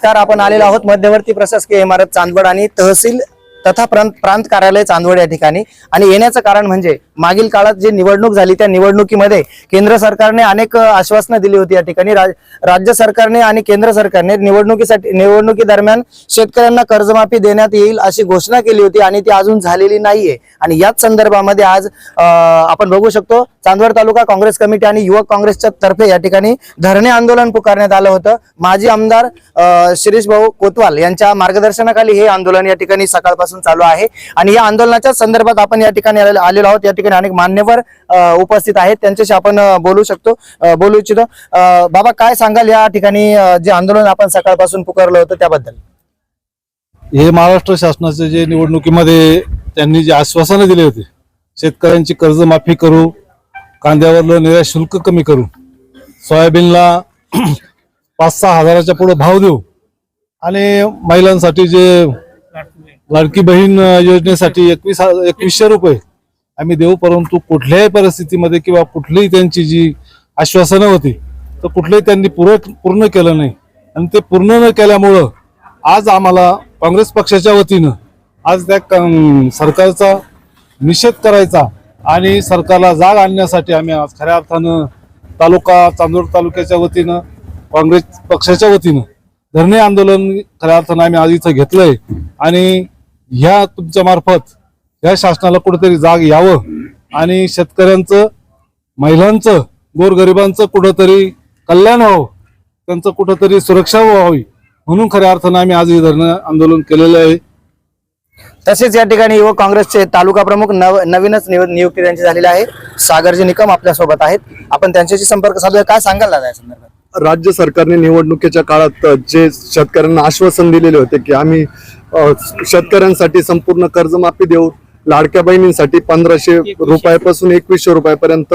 नमस्कार आपण आलेलो आहोत मध्यवर्ती प्रशासकीय इमारत चांदवड आणि तहसील तथा प्रांत प्रांत कार्यालय चांदवड या ठिकाणी. आणि येण्याचं कारण म्हणजे मागील काळात जी निवडणूक झाली त्या निवडणुकीमध्ये केंद्र सरकारने अनेक आश्वासनं दिली होती या ठिकाणी. राज- राज्य सरकारने आणि केंद्र सरकारने निवडणुकीसाठी निवडणुकी दरम्यान शेतकऱ्यांना कर्जमाफी देण्यात येईल अशी घोषणा केली होती आणि ती अजून झालेली नाहीये. आणि याच संदर्भामध्ये आज आपण बघू शकतो चांदवड तालुका काँग्रेस कमिटी आणि युवक काँग्रेसच्या तर्फे या ठिकाणी धरणे आंदोलन पुकारण्यात आलं होतं. माजी आमदार शिरीष भाऊ कोतवाल यांच्या मार्गदर्शनाखाली हे आंदोलन या ठिकाणी सकाळपासून चालू आहे. आणि या आंदोलनाच्या संदर्भात आपण या ठिकाणी आलेलो आहोत. या ठिकाणी अनेक मान्यवर उपस्थित आहेत. त्यांच्याशी आपण बोलू शकतो बोलू इच्छितो. बाबा काय सांगाल या ठिकाणी जे आंदोलन आपण सकाळपासून पुकारलं होतं त्याबद्दल? हे महाराष्ट्र शासनाचे जे निवडणुकीमध्ये त्यांनी जे आश्वासनं दिले होते शेतकऱ्यांची कर्जमाफी करू कांद्यावरलं निर्यात शुल्क कमी करू सोयाबीनला पाच सहा हजाराच्या पुढे भाव देऊ आणि महिलांसाठी जे लाडकी बहीण योजनेसाठी एकवीस एकवीसशे रुपये आम्ही देऊ परंतु कुठल्याही परिस्थितीमध्ये किंवा कुठलीही त्यांची जी आश्वासनं होती तर कुठलंही त्यांनी पूर्ण पूर्ण केलं नाही. आणि ते पूर्ण न केल्यामुळं आज आम्हाला काँग्रेस पक्षाच्या वतीनं आज त्या सरकारचा निषेध करायचा आणि सरकारला जाग आणण्यासाठी आम्ही आज खऱ्या अर्थानं तालुका चांदोड तालुक्याच्या वतीनं काँग्रेस पक्षाच्या वतीनं धरणे आंदोलन खऱ्या अर्थानं आम्ही आज इथं घेतलंय. आणि ह्या तुमच्या मार्फत या शासनाला कुठेतरी जाग यावं आणि शेतकऱ्यांचं महिलांचं गोरगरिबांचं कुठंतरी कल्याण व्हावं त्यांचं कुठंतरी सुरक्षा व्हावी म्हणून खऱ्या अर्थानं आम्ही आज हे धरणं आंदोलन केलेलं आहे. तसेच या ठिकाणी युवक काँग्रेसचे तालुका प्रमुख नव नवीनच निव- नियुक्ती त्यांची झालेली आहे. सागरजी निकम आपल्यासोबत आहेत. आपण त्यांच्याशी संपर्क साधूया. काय सांगाल दादा या संदर्भात? राज्य सरकारने निवडणुकीच्या काळात जे शेतकऱ्यांना आश्वासन दिलेले होते की आम्ही शेतकऱ्यांसाठी संपूर्ण कर्जमाफी देऊ लाडक्या बहिणींसाठी पंधराशे रुपयापासून एकवीसशे रुपयापर्यंत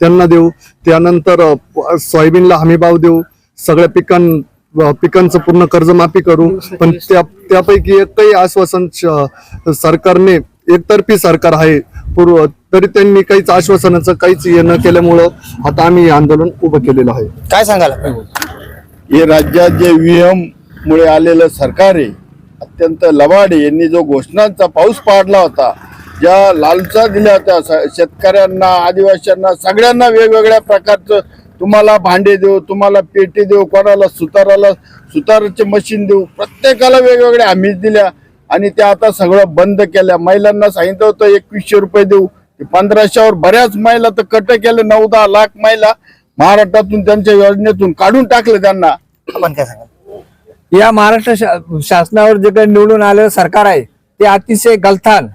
त्यांना देऊ. त्यानंतर सोयाबीनला हमी भाव देऊ. सगळ्या पिकां पिकांचं पूर्ण कर्जमाफी करू. पण त्या त्यापैकी एकही आश्वासन श- सरकारने एकतर्फी सरकार आहे पूर्व तरी त्यांनी काहीच आश्वासनाचं काहीच हे न केल्यामुळं आता आम्ही हे आंदोलन उभं केलेलं आहे. काय सांगाल? हे राज्यात जे व्हीएम मुळे आलेलं सरकार आहे अत्यंत लबाड आहे. यांनी जो घोषणांचा पाऊस पाडला होता ज्या लालसा दिल्या होत्या स- शेतकऱ्यांना आदिवासींना सगळ्यांना वेगवेगळ्या प्रकारचं तुम्हाला भांडे देऊ तुम्हाला पेटी देऊ कोणाला सुताराला सुताराचे मशीन देऊ प्रत्येकाला वेगवेगळ्या हमीच दिल्या आणि त्या आता सगळं बंद केल्या. महिलांना सांगितलं होतं एकवीसशे रुपये देऊ. पंधराशेवर बऱ्याच महिला तर कट केले नऊ दहा लाख महिला महाराष्ट्रातून त्यांच्या योजनेतून काढून टाकले त्यांना. आपण काय सांगाल? या महाराष्ट्र शा- शासनावर जे काही निवडून आलेलं सरकार आहे ते अतिशय गलथान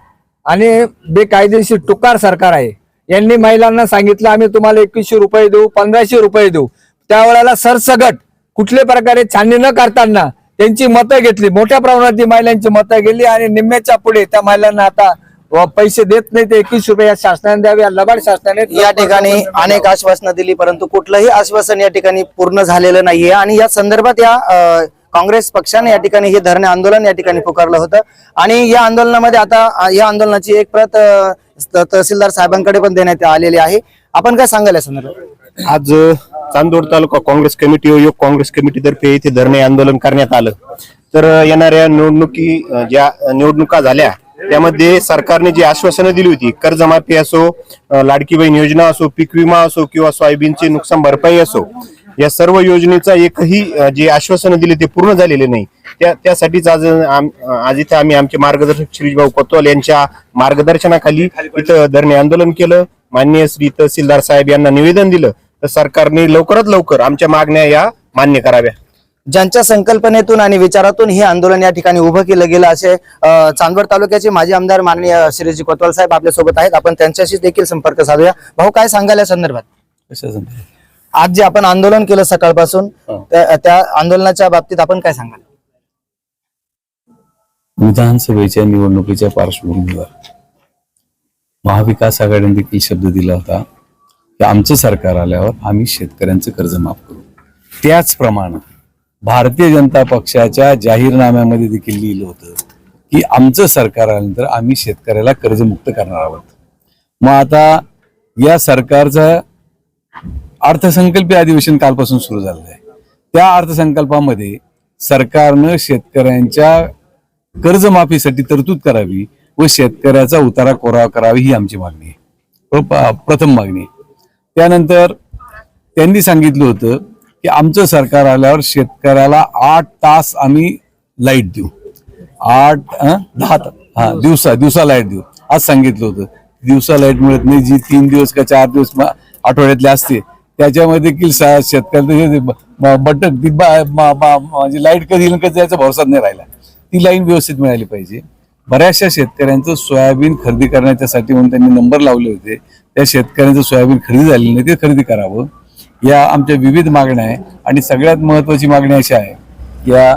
आणि बेकायदेशीर टुकार सरकार आहे. यांनी महिलांना सांगितलं आम्ही तुम्हाला एकवीसशे रुपये देऊ पंधराशे रुपये देऊ. त्यावेळेला सरसगट कुठल्या प्रकारे छाननी न करताना त्यांची मतं घेतली. मोठ्या प्रमाणात ती महिलांची मतं गेली आणि निम्म्याच्या पुढे त्या महिलांना आता पैसे देत नाही ते एकवीस रुपये या शासनाने द्यावे या लबाड शासनाने या ठिकाणी अनेक आश्वासनं दिली परंतु कुठलंही आश्वासन या ठिकाणी पूर्ण झालेलं नाहीये. आणि या संदर्भात या काँग्रेस पक्षाने या ठिकाणी हे धरणे आंदोलन या ठिकाणी पुकारलं होतं. आणि या आंदोलनामध्ये आता या आंदोलनाची एक प्रत तहसीलदार साहेबांकडे पण देण्यात आलेली आहे. आपण काय सांगाल या संदर्भात? आज चांदोड तालुका काँग्रेस कमिटी व युवक काँग्रेस कमिटीतर्फे इथे धरणे आंदोलन करण्यात आलं. तर येणाऱ्या निवडणुकी ज्या निवडणुका झाल्या त्यामध्ये सरकारने जी आश्वासनं दिली होती कर्जमाफी असो लाडकी बहीण योजना असो पीक विमा असो किंवा सोयाबीनची नुकसान भरपाई असो या सर्व योजनेचा एकही जे आश्वासनं दिली ते पूर्ण झालेले नाही. त्या त्यासाठीच आज आज इथे आम्ही आमचे मार्गदर्शक श्रीभाऊ कोतवाल यांच्या मार्गदर्शनाखाली इथं धरणे आंदोलन केलं. माननीय श्री तहसीलदार साहेब यांना निवेदन दिलं. तर सरकारने लवकरात लवकर आमच्या मागण्या या मान्य कराव्या. ज्यांच्या संकल्पनेतून आणि विचारातून हे आंदोलन या ठिकाणी उभं केलं गेलं असे चांदवड तालुक्याचे माजी आमदार माननीय श्रीजी कोतवाल साहेब आपल्यासोबत आहेत. आपण त्यांच्याशी देखील संपर्क साधूया. भाऊ काय सांगाल या संदर्भात? आज जे आपण आंदोलन केलं सकाळपासून त्या आंदोलनाच्या बाबतीत आपण काय सांगाल? विधानसभेच्या निवडणुकीच्या पार्श्वभूमीवर महाविकास आघाडीने देखील शब्द दिला होता की आमचं सरकार आल्यावर आम्ही शेतकऱ्यांचं कर्ज माफ करू. त्याचप्रमाणे भारतीय जनता पक्षाच्या जाहीरनाम्यामध्ये देखील लिहिलं होतं की आमचं सरकार आल्यानंतर आम्ही शेतकऱ्याला कर्जमुक्त करणार आहोत. मग आता या सरकारचं अर्थसंकल्पीय अधिवेशन कालपासून सुरू झालेलं आहे. त्या अर्थसंकल्पामध्ये सरकारनं शेतकऱ्यांच्या कर्जमाफीसाठी तरतूद करावी व शेतकऱ्याचा उतारा कोरा करावी ही आमची मागणी आहे. प- प्रथम मागणी त्यानंतर त्यांनी सांगितलं होतं की आमचं सरकार आल्यावर शेतकऱ्याला आठ तास आम्ही लाइट देऊ. आठ दहा तास. हा दिवसा दिवसा लाइट देऊ. आज सांगितलं होतं. दिवसा लाइट मिळत नाही जी तीन दिवस का चार दिवस आठवड्यातले असते. त्याच्यामध्ये देखील सा- शेतकऱ्याचं बटक ती म्हणजे लाइट कधी येईल कधी याचा भरोसा नाही राहिला. ती लाईन व्यवस्थित मिळाली पाहिजे. बऱ्याचशा शेतकऱ्यांचं सोयाबीन खरेदी करण्याच्यासाठी म्हणून त्यांनी नंबर लावले होते. त्या शेतकऱ्यांचं सोयाबीन खरेदी झालेलं नाही ते खरेदी करावं. या आमच्या विविध मागण्या आहे आणि सगळ्यात महत्वाची मागणी अशी आहे या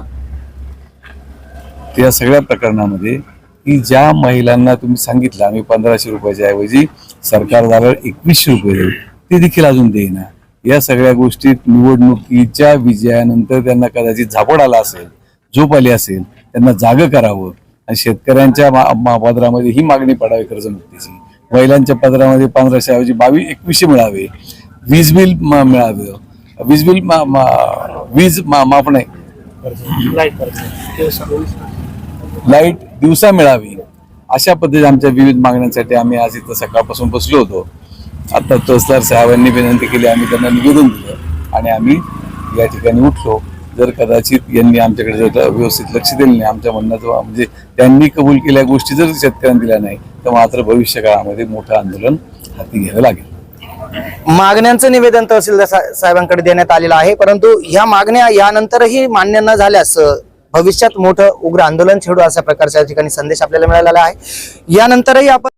या सगळ्या प्रकरणामध्ये की ज्या महिलांना तुम्ही सांगितलं आम्ही पंधराशे रुपयाच्या ऐवजी सरकार झाल्यावर एकवीसशे रुपये देऊ ते देखील अजून देईना. या सगळ्या गोष्टीत निवडणुकीच्या विजयानंतर त्यांना कदाचित झापड आला असेल झोप आली असेल त्यांना जागं करावं. आणि शेतकऱ्यांच्या पदरामध्ये ही मागणी पडावी कर्जमुक्तीची महिलांच्या पदरामध्ये पंधराशे ऐवजी बावीस एकवीसशे मिळावे. वीज बिल म- मिळावं वीज बिल मा- मा- वीज मा- माफ नाही लाइट दिवसा मिळावी. अशा पद्धतीने आमच्या विविध मागण्यांसाठी आम्ही आज इथं सकाळपासून बसलो होतो. आता तहसीलदार साहेबांनी विनंती केली आम्ही त्यांना निवेदन दिलं आणि आम्ही या ठिकाणी उठलो. जर कदाचित यांनी आमच्याकडे जर व्यवस्थित लक्ष दिलं नाही आमच्या म्हणण्याचं म्हणजे त्यांनी कबूल केल्या गोष्टी जर शेतकऱ्यांना दिल्या नाही तर मात्र भविष्य काळामध्ये मोठं आंदोलन हाती घ्यावं लागेल. मागण्यांचं निवेदन तहसीलदार सा- साहेबांकडे देण्यात आलेलं आहे. परंतु ह्या मागण्या यानंतरही मान्य न झाल्यास भविष्यात मोठं उग्र आंदोलन छेडू अशा प्रकारच्या या ठिकाणी संदेश आपल्याला मिळालेला आहे. यानंतरही आपण